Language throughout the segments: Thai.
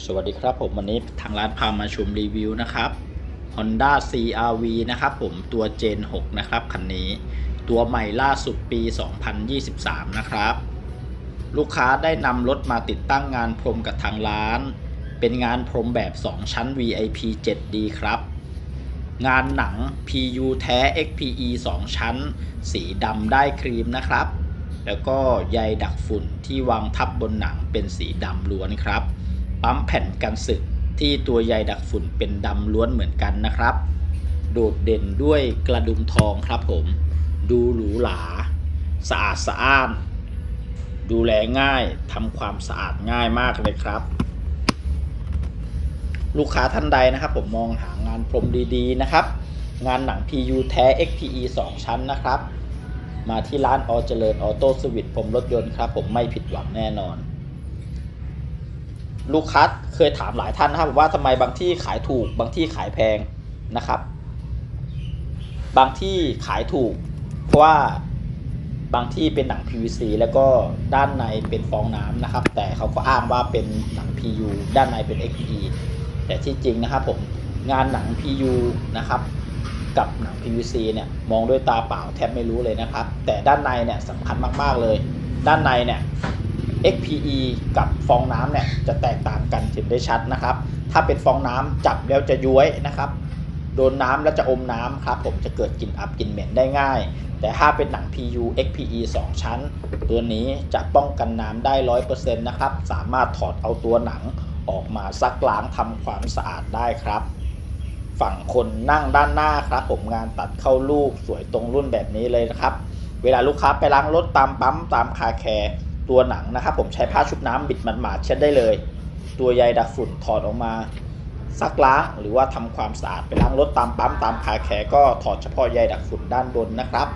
สวัสดีครับผมวันนี้ทางร้านพามาชมรีวิวนะครับ Honda CRV นะครับผมตัว Gen 6นะครับคันนี้ ตัวใหม่ล่าสุดปี 2023 นะครับ ลูกค้าได้นำรถมาติดตั้งงานพรมกับทางร้าน เป็นงานพรมแบบ 2 ชั้น VIP 7D ครับ งานหนัง PU แท้ XPE 2 ชั้น สีดำได้ครีมนะครับ แล้วก็ใยดักฝุ่นที่วางทับบนหนังเป็นสีดำล้วนครับ ปั๊มแผ่นกันสึกที่ตัวใยดักฝุ่นเป็นดำล้วนเหมือนกันนะครับ โดดเด่นด้วยกระดุมทองครับผม ดูหรูหราสะอาดสะอ้าน ดูแลง่ายทำความสะอาดง่ายมากเลยครับ ลูกค้าท่านใดนะครับ ผมมองหางานพรมดีๆนะครับ งานหนัง PU แท้ XPE 2 ชั้นนะครับ มาที่ร้านอเจริญออโต้สวิตผมรถยนต์ครับ ผมไม่ผิดหวังแน่นอน ลูกค้าเคยถามหลายท่านนะครับว่าทำไมบางที่ขายถูก บางที่ขายแพงนะครับ บางที่ขายถูก เพราะว่าบางที่เป็นหนัง PVC แล้วก็ด้านในเป็นฟองน้ำนะครับ แต่เขาก็อ้างว่าเป็นหนัง PU ด้านในเป็น XPE แต่ที่จริงนะครับผมงานหนัง PU นะครับกับหนัง PVC เนี่ยมองด้วยตาเปล่าแทบไม่รู้เลยนะครับ แต่ด้านในเนี่ยสำคัญมากๆเลย ด้านในเนี่ย XPE กับฟองน้ำเนี่ยจะแตกต่างกันเห็นได้ชัดนะครับ ถ้าเป็นฟองน้ำจับแล้วจะย้วยนะครับ โดนน้ำแล้วจะอมน้ำครับผมจะเกิดกลิ่นอับกลิ่นเหม็นได้ง่าย แต่ถ้าเป็นหนัง PU XPE 2 ชั้น ตัวนี้จะป้องกันน้ำได้ 100%นะครับ สามารถถอดเอาตัวหนังออกมาซักล้างทำความสะอาดได้ครับฝั่งคนนั่งด้านหน้าครับผมงานตัดเข้ารูปสวยตรงรุ่นแบบนี้เลยนะครับ เวลาลูกค้าไปล้างรถตามปั๊มตามคาแคร์ ตัวหนังนะครับ ผมใช้ผ้าชุบน้ำบิดหมาดๆเช็ดได้เลย ตัวใยดักฝุ่นถอดออกมาซักล้างหรือว่าทำความสะอาดไปล้างรถตามปั๊มตามคาแคร์ก็ถอดเฉพาะใยดักฝุ่นด้านบนนะครับ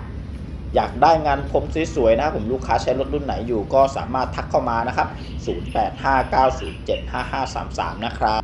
อยากได้งานผมสวยๆนะผมลูกค้าใช้รถรุ่นไหนอยู่ก็สามารถทักเข้ามานะครับ 0859075533 นะครับ